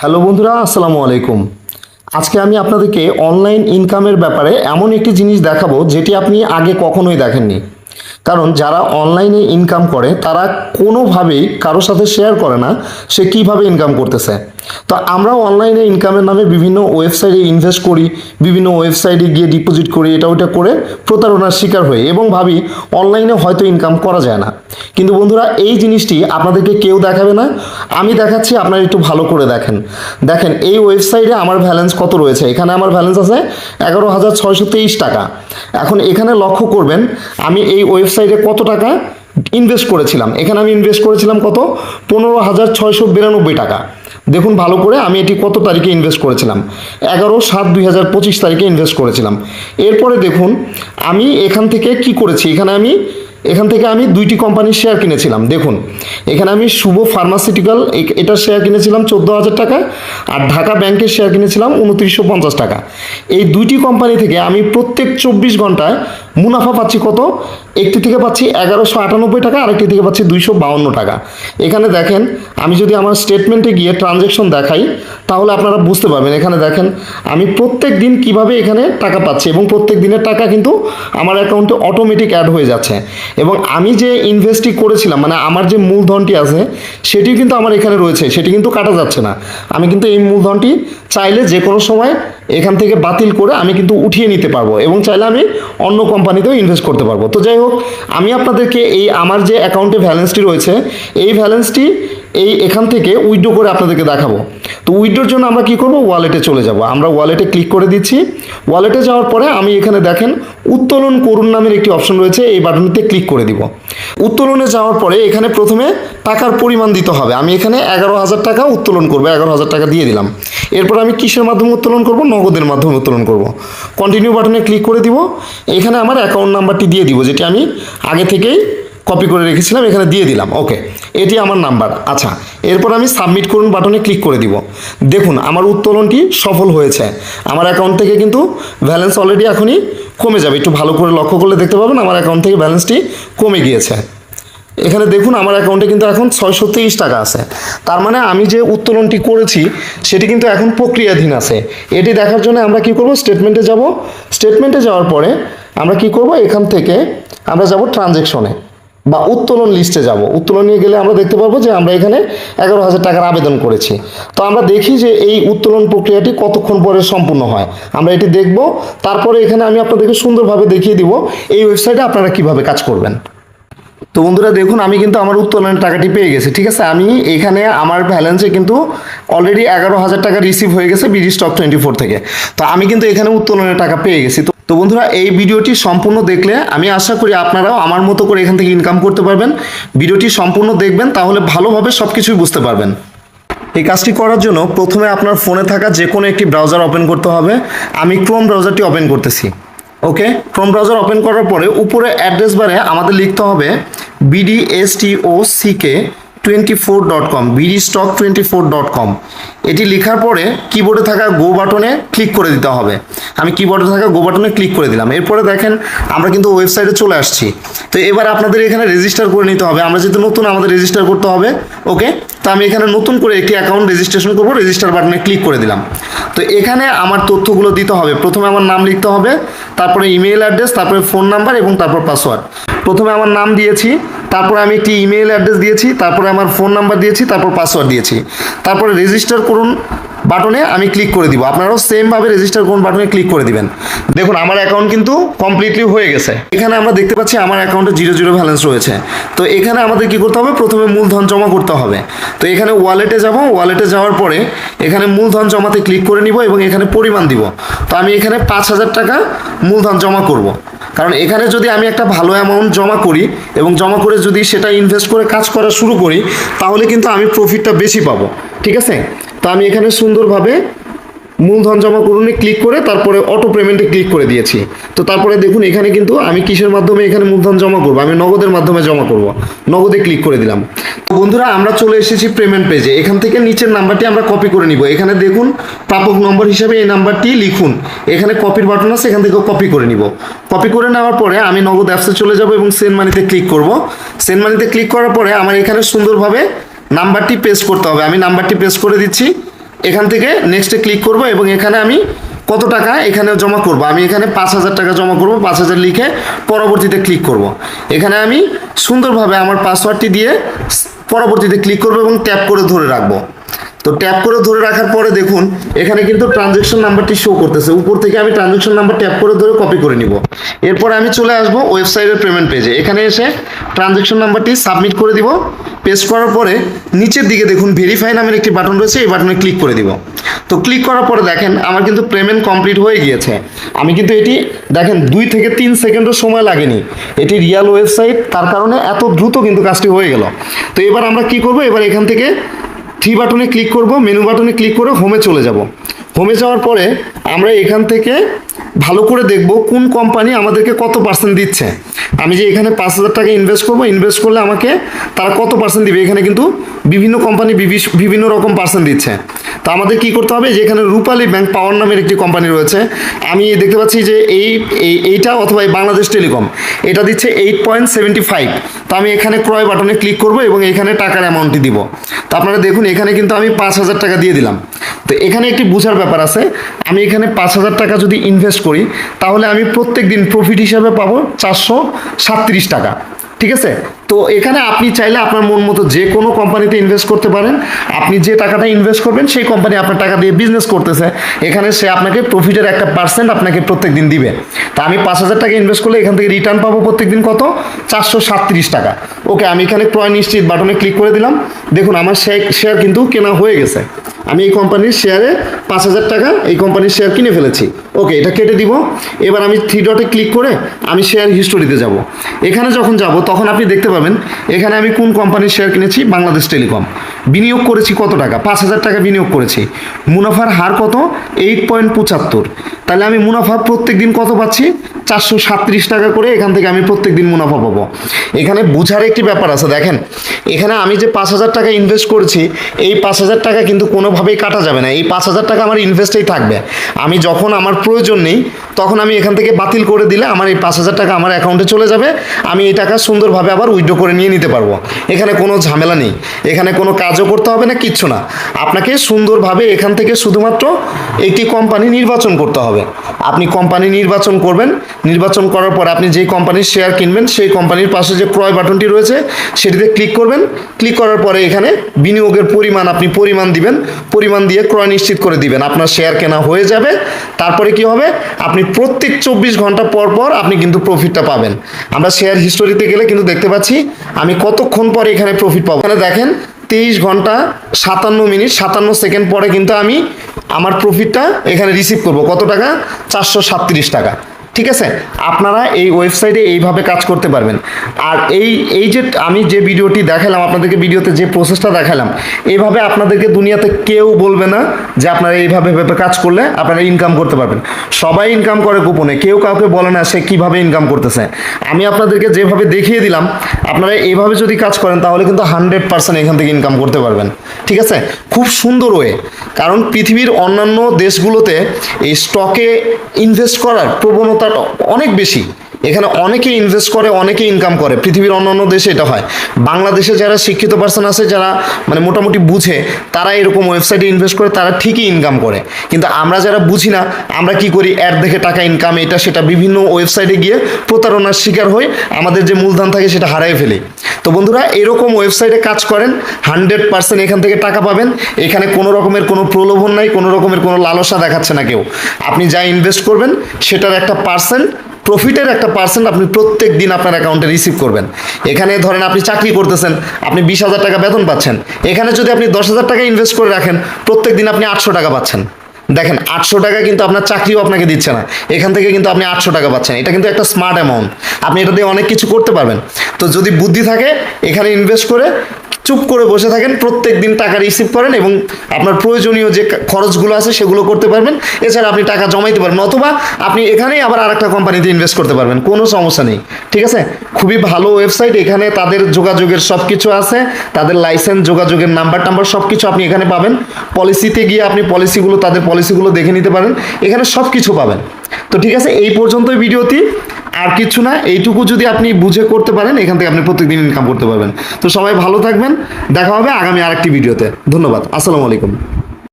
Hello বন্ধুরা, আসসালামু আলাইকুম। আজকে আমি আপনাদেরকে অনলাইন ইনকামের ব্যাপারে এমন একটি জিনিস দেখাবো যেটি আপনি আগে কখনোই দেখেননি। কারণ যারা অনলাইনে ইনকাম করে, তারা কোনোভাবেই কারোর সাথে শেয়ার করে না, সে কীভাবে ইনকাম করতেছে। তো আমরাও অনলাইনে ইনকামের নামে বিভিন্ন ওয়েবসাইটে ইনভেস্ট করি, বিভিন্ন ওয়েবসাইটে গিয়ে ডিপোজিট করি, এটা ওটা করে প্রতারণার শিকার হই এবং ভাবি অনলাইনে হয়তো ইনকাম করা যায় না। কিন্তু বন্ধুরা, এই জিনিসটি আপনাদেরকে কেউ দেখাবে না, আমি দেখাচ্ছি, আপনারা একটু ভালো করে দেখেন। দেখেন, এই ওয়েবসাইটে আমার ব্যালেন্স কত রয়েছে? এখানে আমার ব্যালেন্স আছে এগারো হাজার ছয়শো তেইশ টাকা। এখন এখানে লক্ষ্য করবেন, আমি এই ওয়েবসাইটে কত টাকা? ইনভেস্ট করেছিলাম। এখানে আমি ইনভেস্ট করেছিলাম কত? পনেরো হাজার ছয়শো বিরানব্বই টাকা। দেখুন ভালো করে, আমি এটি কত তারিখে ইনভেস্ট করেছিলাম? এগারো সাত দুই হাজার পঁচিশ তারিখে ইনভেস্ট করেছিলাম। এরপরে দেখুন, আমি এখান থেকে কি করেছি? এখানে আমি, এখান থেকে আমি দুইটি কোম্পানির শেয়ার কিনেছিলাম। দেখুন, এখানে আমি শুভ ফার্মাসিউটিক্যাল এটার শেয়ার কিনেছিলাম চোদ্দ হাজার টাকা, আর ঢাকা ব্যাংকের শেয়ার কিনেছিলাম উনত্রিশশো পঞ্চাশ টাকা। এই দুইটি কোম্পানি থেকে আমি প্রত্যেক চব্বিশ ঘন্টায় মুনাফা পাচ্ছি কত? একটি থেকে পাচ্ছি এগারোশো আটানব্বই টাকা, আরেকটি থেকে পাচ্ছি দুইশো বাউন্ন টাকা। এখানে দেখেন, আমি যদি আমার স্টেটমেন্টে গিয়ে ট্রানজ্যাকশন দেখাই, তাহলে আপনারা বুঝতে পারবেন। এখানে দেখেন, আমি প্রত্যেক দিন কীভাবে এখানে টাকা পাচ্ছি এবং প্রত্যেক দিনের টাকা কিন্তু আমার অ্যাকাউন্টে অটোমেটিক অ্যাড হয়ে যাচ্ছে। এবং আমি যে ইনভেস্টটি করেছিলাম মানে আমার যে মূলধনটি আছে সেটি কিন্তু আমার এখানে রয়েছে, সেটি কিন্তু কাটা যাচ্ছে না। আমি কিন্তু এই মূলধনটি চাইলে যে কোনো সময় এখান থেকে বাতিল করে আমি কিন্তু উঠিয়ে নিতে পারব এবং চাইলে আমি অন্য কোম্পানিতেও ইনভেস্ট করতে পারব। তো যাই হোক, আমি আপনাদেরকে এই আমার যে অ্যাকাউন্টে ব্যালেন্সটি রয়েছে, এই ব্যালেন্সটি এই এখান থেকে উইড্রো করে আপনাদেরকে দেখাবো। তো উইড্রোর জন্য আমরা কি করব? ওয়ালেটে চলে যাব। আমরা ওয়ালেটে ক্লিক করে দিচ্ছি। ওয়ালেটে যাওয়ার পরে আমি এখানে দেখেন উত্তোলন করুন নামের একটি অপশন রয়েছে, এই বাটনটিতে ক্লিক করে দিব। উত্তোলনে যাওয়ার পরে এখানে প্রথমে টাকার পরিমাণ দিতে হবে। আমি এখানে এগারো হাজার টাকা উত্তোলন করব, এগারো হাজার টাকা দিয়ে দিলাম। এরপর আমি কিসের মাধ্যমে উত্তোলন করব? নগদের মাধ্যমে উত্তোলন করব। কন্টিনিউ বাটনে ক্লিক করে দিব। এখানে আমার অ্যাকাউন্ট নাম্বারটি দিয়ে দিব, যেটি আমি আগে থেকেই কপি করে রেখেছিলাম, এখানে দিয়ে দিলাম। ওকে এটি আমার নাম্বার আচ্ছা এরপর আমি সাবমিট করুন বাটনে ক্লিক করে দিব। দেখুন, আমার উত্তোলনটি সফল হয়েছে। আমার অ্যাকাউন্ট থেকে কিন্তু ব্যালেন্স অলরেডি এখনই কমে যাবে। একটু ভালো করে লক্ষ্য করলে দেখতে পাবেন, আমার অ্যাকাউন্ট থেকে ব্যালেন্সটি কমে গিয়েছে। এখানে দেখুন, আমার অ্যাকাউন্টে কিন্তু এখন ছয়শো তেইশ টাকা আছে। তার মানে আমি যে উত্তোলনটি করেছি, সেটি কিন্তু এখন প্রক্রিয়াধীন আছে। এটি দেখার জন্য আমরা কি করব? স্টেটমেন্টে যাব। স্টেটমেন্টে যাওয়ার পরে আমরা কি করব? এখান থেকে আমরা যাব ট্রানজেকশনে বা উত্তোলন লিস্টে যাব। উত্তোলন নিয়ে গেলে আমরা দেখতে পাবো যে আমরা এখানে এগারো হাজার টাকার আবেদন করেছি। তো আমরা দেখি যে এই উত্তোলন প্রক্রিয়াটি কতক্ষণ পরে সম্পূর্ণ হয়। আমরা এটি দেখব। তারপরে এখানে আমি আপনাদেরকে সুন্দরভাবে দেখিয়ে দিব, এই ওয়েবসাইটে আপনারা কীভাবে কাজ করবেন। তো বন্ধুরা দেখুন, আমি কিন্তু আমার উত্তোলনের টাকাটি পেয়ে গেছি, ঠিক আছে? আমি এখানে আমার ব্যালেন্সে কিন্তু অলরেডি এগারো হাজার টাকা রিসিভ হয়ে গেছে বিডি স্টক টোয়েন্টি ফোর থেকে। তো আমি কিন্তু এখানে উত্তোলনের টাকা পেয়ে গেছি। তো তো বন্ধুরা, এই ভিডিওটি সম্পূর্ণ দেখলে আমি আশা করি আপনারাও আমার মতো করে এখান থেকে ইনকাম করতে পারবেন। ভিডিওটি সম্পূর্ণ দেখবেন, তাহলে ভালোভাবে সব কিছুই বুঝতে পারবেন। এই কাজটি করার জন্য প্রথমে আপনার ফোনে থাকা যে কোনো একটি ব্রাউজার ওপেন করতে হবে। আমি ক্রোম ব্রাউজারটি ওপেন করতেছি। ওকে? ক্রোম ব্রাউজার ওপেন করার পরে উপরে অ্যাড্রেস বারে আমাদের লিখতে হবে BDSTO CK twenty four dot com BD stock twenty four dot com এটি লেখার পরে কিবোর্ডে থাকা গো বাটনে ক্লিক করে দিতে হবে। আমি কিবোর্ডে থাকা গো বাটনে ক্লিক করে দিলাম। এরপরে দেখেন, আমরা কিন্তু ওয়েবসাইটে চলে আসছি। তো এবার আপনাদের এখানে রেজিস্টার করে নিতে হবে। আমরা যেহেতু নতুন, আমাদের রেজিস্টার করতে হবে ওকে তো আমি এখানে নতুন করে একটি অ্যাকাউন্ট রেজিস্ট্রেশন করব রেজিস্টার বাটনে ক্লিক করে দিলাম। তো এখানে আমার তথ্যগুলো দিতে হবে। প্রথমে আমার নাম লিখতে হবে, তারপরে ইমেল অ্যাড্রেস তারপরে ফোন নাম্বার এবং তারপর পাসওয়ার্ড প্রথমে আমার নাম দিয়েছি তারপরে আমি একটি ইমেল অ্যাড্রেস দিয়েছি, তারপরে আমার ফোন নাম্বার দিয়েছি, তারপর পাসওয়ার্ড দিয়েছি। তারপরে রেজিস্টার করুন বাটনে আমি ক্লিক করে দিব। আপনারাও সেমভাবে রেজিস্টার করুন বাটনে ক্লিক করে দিবেন। দেখুন, আমার অ্যাকাউন্ট কিন্তু কমপ্লিটলি হয়ে গেছে। এখানে আমরা দেখতে পাচ্ছি আমার অ্যাকাউন্টে জিরো জিরো ব্যালেন্স রয়েছে। তো এখানে আমাদের কি করতে হবে? প্রথমে মূলধন জমা করতে হবে। তো এখানে ওয়ালেটে যাব। ওয়ালেটে যাওয়ার পরে এখানে মূলধন জমাতে ক্লিক করে নিব এবং এখানে পরিমাণ দিব। তো আমি এখানে পাঁচ হাজার টাকা মূলধন জমা করব। কারণ এখানে যদি আমি একটা ভালো অ্যামাউন্ট জমা করি এবং জমা করে যদি সেটা ইনভেস্ট করে কাজ করা শুরু করি, তাহলে কিন্তু আমি প্রফিটটা বেশি পাবো। ঠিক আছে? তো আমি এখানে সুন্দরভাবে মূলধন জমা করুনে ক্লিক করে তারপরে অটো পেমেন্টে ক্লিক করে দিয়েছি। তো তারপরে দেখুন এখানে কিন্তু আমি কিসের মাধ্যমে এখানে মূলধন জমা করব? আমি নগদের মাধ্যমে জমা করব। নগদে ক্লিক করে দিলাম। তো বন্ধুরা, আমরা চলে এসেছি পেমেন্ট পেজে এখান থেকে নিচের নাম্বারটি আমরা কপি করে নিব। এখানে দেখুন, প্রাপক নম্বর হিসেবে এই নাম্বারটি লিখুন। এখানে কপির বাটন আছে, এখান থেকে কপি করে নিব। কপি করে নেওয়ার পরে আমি নগদ অ্যাপসে চলে যাব এবং সেন্ড মানিতে ক্লিক করব। সেন্ড মানিতে ক্লিক করার পরে আমার এখানে সুন্দরভাবে নাম্বারটি পেস্ট করতে হবে। আমি নাম্বারটি পেস্ট করে দিচ্ছি। এখান থেকে নেক্সটে ক্লিক করব এবং এখানে আমি কত টাকা এখানে জমা করব? আমি এখানে পাঁচ হাজার টাকা জমা করব, পাঁচ হাজার লিখে পরবর্তীতে ক্লিক করব। এখানে আমি সুন্দরভাবে আমার পাসওয়ার্ডটি দিয়ে পরবর্তীতে ক্লিক করব এবং ট্যাপ করে ধরে রাখব। তো ট্যাপ করে ধরে রাখার পরে দেখুন, এখানে কিন্তু ট্রানজেকশন নাম্বারটি শো করতেছে। উপর থেকে আমি ট্রানজেকশন নাম্বার ট্যাপ করে ধরে কপি করে নিব। এরপর আমি চলে আসব ওয়েবসাইটের পেমেন্ট পেজে এখানে এসে ট্রানজেকশন নাম্বারটি সাবমিট করে দিব। পেস্ট করার পরে নিচের দিকে দেখুন ভেরিফাই নামের একটি বাটন রয়েছে, এই বাটনে ক্লিক করে দিব। তো ক্লিক করার পরে দেখেন, আমার কিন্তু পেমেন্ট কমপ্লিট হয়ে গিয়েছে। আমি কিন্তু এটি, দেখেন, দুই থেকে তিন সেকেন্ডও সময় লাগেনি। এটি রিয়াল ওয়েবসাইট তার কারণে এত দ্রুত কিন্তু কাজটি হয়ে গেল। তো এবার আমরা কি করব? এবার এখান থেকে থ্রি বাটনে ক্লিক করব মেনু বাটনে ক্লিক করে হোমে চলে যাব। হোমে যাওয়ার পরে আমরা এখান থেকে ভালো করে দেখব কোন কোম্পানি আমাদেরকে কত পার্সেন্ট দিচ্ছে। আমি যে এখানে পাঁচ হাজার টাকা ইনভেস্ট করব ইনভেস্ট করলে আমাকে তারা কত পার্সেন্ট দিবে? এখানে কিন্তু বিভিন্ন কোম্পানি বিভিন্ন রকম পার্সেন্ট দিচ্ছে। তো আমাদের কি করতে হবে? যে এখানে রূপালী ব্যাংক পাওয়ার নামের একটি কোম্পানি রয়েছে। আমি দেখতে পাচ্ছি যে এই এই- এইটা অথবা এই বাংলাদেশ টেলিকম, এটা দিচ্ছে এইট পয়েন্ট সেভেন্টি ফাইভ তো আমি এখানে ক্রয় বাটনে ক্লিক করব এবং এখানে টাকার অ্যামাউন্টটি দিব। তো আপনারা দেখুন, এখানে কিন্তু আমি পাঁচ হাজার টাকা দিয়ে দিলাম। তো এখানে একটি বোঝার ব্যাপার আছে, আমি এখানে পাঁচ হাজার টাকা যদি ইনভেস্ট করি, তাহলে আমি প্রত্যেক দিন প্রফিট হিসাবে পাবো চারশো সাতত্রিশ টাকা। ঠিক আছে? তো এখানে আপনি চাইলে আপনার মন মতো যে কোনো কোম্পানিতে ইনভেস্ট করতে পারেন। আপনি যে টাকাটা ইনভেস্ট করবেন, সেই কোম্পানি আপনার টাকা দিয়ে বিজনেস করতেছে। এখানে সে আপনাকে প্রফিটের একটা পার্সেন্ট আপনাকে প্রত্যেক দিন দিবে। তা আমি পাঁচ হাজার টাকা ইনভেস্ট করলে এখান থেকে রিটার্ন পাবো প্রত্যেক দিন কত? চারশো সাতত্রিশ টাকা। ওকে, আমি এখানে ক্রয় নিশ্চিত বাটনে ক্লিক করে দিলাম। দেখুন, আমার শেয়ার কিন্তু কেনা হয়ে গেছে। আমি এই কোম্পানির শেয়ারে পাঁচ হাজার টাকা এই কোম্পানির শেয়ার কিনে ফেলেছি। ওকে এটা কেটে দিব। এবার আমি থ্রি ডটে ক্লিক করে আমি শেয়ার হিস্টোরিতে যাব। এখানে যখন যাব, তখন আপনি দেখতে পাবেন, এখানে আমি কোন কোম্পানির শেয়ার কিনেছি? বাংলাদেশ টেলিকম। বিনিয়োগ করেছি কত টাকা? পাঁচ হাজার টাকা বিনিয়োগ করেছি। মুনাফার হার কত? এইট পয়েন্ট পঁচাত্তর। তাহলে আমি মুনাফা প্রত্যেক দিন কত পাচ্ছি? চারশো সাতত্রিশ টাকা করে এখান থেকে আমি প্রত্যেক দিন মুনাফা পাবো। এখানে বুঝার একটি ব্যাপার আছে, দেখেন। এখানে আমি যে পাঁচ হাজার টাকা ইনভেস্ট করেছি, এই পাঁচ হাজার টাকা কিন্তু কোনোভাবেই কাটা যাবে না। এই পাঁচ হাজার টাকা আমার ইনভেস্টেই থাকবে। আমি যখন আমার প্রয়োজন নেই, তখন আমি এখান থেকে বাতিল করে দিলে আমার এই পাঁচ হাজার টাকা আমার অ্যাকাউন্টে চলে যাবে। আমি এই টাকা সুন্দরভাবে আবার উইথড্র করে নিয়ে নিতে পারব। এখানে কোনো ঝামেলা নেই। এখানে কোনো কাজও করতে হবে না, কিচ্ছু না। আপনাকে সুন্দরভাবে এখান থেকে শুধুমাত্র একটি কোম্পানি নির্বাচন করতে হবে। আপনি কোম্পানি নির্বাচন করবেন। নির্বাচন করার পর আপনি যেই কোম্পানির শেয়ার কিনবেন, সেই কোম্পানির পাশে যে ক্রয় বাটনটি রয়েছে, সেটিতে ক্লিক করবেন। ক্লিক করার পরে এখানে বিনিয়োগের পরিমাণ আপনি পরিমাণ দিবেন। পরিমাণ দিয়ে ক্রয় নিশ্চিত করে দিবেন। আপনার শেয়ার কেনা হয়ে যাবে। তারপরে কি হবে? আপনি প্রত্যেক চব্বিশ ঘণ্টা পর পর আপনি কিন্তু প্রফিটটা পাবেন। আমরা শেয়ার হিস্টোরিতে গেলে কিন্তু দেখতে পাচ্ছি, আমি কতক্ষণ পরে এখানে প্রফিট পাবো? এখানে দেখেন তেইশ ঘণ্টা সাতান্ন মিনিট, সাতান্ন সেকেন্ড পরে কিন্তু আমি আমার প্রফিটটা এখানে রিসিভ করব। কত টাকা? চারশো টাকা। ঠিক আছে? আপনারা এই ওয়েবসাইটে এইভাবে কাজ করতে পারবেন। আর এই এই যে আমি যে ভিডিওটি দেখালাম, আপনাদেরকে ভিডিওতে যে প্রসেসটা দেখালাম এইভাবে আপনাদেরকে দুনিয়াতে কেউ বলবে না যে আপনারা এইভাবে ভেবে কাজ করলে আপনারা ইনকাম করতে পারবেন। সবাই ইনকাম করে গোপনে, কেউ কাউকে বলে না সে কীভাবে ইনকাম করতেছে। আমি আপনাদেরকে যেভাবে দেখিয়ে দিলাম, আপনারা এইভাবে যদি কাজ করেন, তাহলে কিন্তু হান্ড্রেড পার্সেন্ট এখান থেকে ইনকাম করতে পারবেন। ঠিক আছে? খুব সুন্দর ওয়ে। কারণ পৃথিবীর অন্যান্য দেশগুলোতে এই স্টকে ইনভেস্ট করার প্রবণতা অনেক বেশি। এখানে অনেকে ইনভেস্ট করে অনেকে ইনকাম করে। পৃথিবীর অন্যান্য দেশে এটা হয়। বাংলাদেশে যারা শিক্ষিত পার্সন আছে, যারা মানে মোটামুটি বুঝে, তারা এরকম ওয়েবসাইটে ইনভেস্ট করে, তারা ঠিকই ইনকাম করে। কিন্তু আমরা যারা বুঝি না, আমরা কি করি? অ্যাড দেখে টাকা ইনকাম এটা, সেটা বিভিন্ন ওয়েবসাইটে গিয়ে প্রতারণার শিকার হই, আমাদের যে মূলধন থাকে, সেটা হারাই ফেলি। তো বন্ধুরা, এরকম ওয়েবসাইটে কাজ করেন হান্ড্রেড পার্সেন্ট এখান থেকে টাকা পাবেন। এখানে কোনো রকমের কোনো প্রলোভন নাই, কোনো রকমের কোনো লালসা দেখাচ্ছে না কেউ। আপনি যা ইনভেস্ট করবেন, সেটার একটা পার্সেন্ট প্রফিটের একটা পার্সেন্ট আপনি প্রত্যেক দিন আপনার অ্যাকাউন্টে রিসিভ করবেন। এখানে ধরেন আপনি চাকরি করতেছেন, আপনি বিশ হাজার টাকা বেতন পাচ্ছেন। এখানে যদি আপনি দশ হাজার টাকা ইনভেস্ট করে রাখেন, প্রত্যেক দিন আপনি আটশো টাকা পাচ্ছেন। দেখেন, আটশো টাকা কিন্তু আপনার চাকরিও আপনাকে দিচ্ছে না। এখান থেকে কিন্তু আপনি আটশো টাকা পাচ্ছেন। এটা কিন্তু একটা স্মার্ট অ্যামাউন্ট আপনি এটা দিয়ে অনেক কিছু করতে পারবেন। তো যদি বুদ্ধি থাকে, এখানে ইনভেস্ট করে চুপ করে বসে থাকেন, প্রত্যেক দিন টাকা রিসিভ করেন এবং আপনার প্রয়োজনীয় যে খরচগুলো আছে সেগুলো করতে পারবেন। এছাড়া আপনি টাকা জমাইতে পারবেন অথবা আপনি এখানেই আবার আরেকটা কোম্পানিতে ইনভেস্ট করতে পারবেন, কোনো সমস্যা নেই, ঠিক আছে? খুবই ভালো ওয়েবসাইট এখানে তাদের যোগাযোগের সব কিছু আছে, তাদের লাইসেন্স যোগাযোগের নাম্বার টাম্বার সব কিছু আপনি এখানে পাবেন। পলিসিতে গিয়ে আপনি পলিসিগুলো, তাদের পলিসিগুলো দেখে নিতে পারেন, এখানে সব কিছু পাবেন। তো ঠিক আছে, এই পর্যন্তই ভিডিওটি। আর কিছু না, এইটুকু যদি আপনি বুঝে করতে পারেন, এখান থেকে আপনি প্রত্যেকদিন ইনকাম করতে পারবেন। তো সবাই ভালো থাকবেন, দেখা হবে আগামী আরেকটি ভিডিওতে। ধন্যবাদ, আসসালামু আলাইকুম।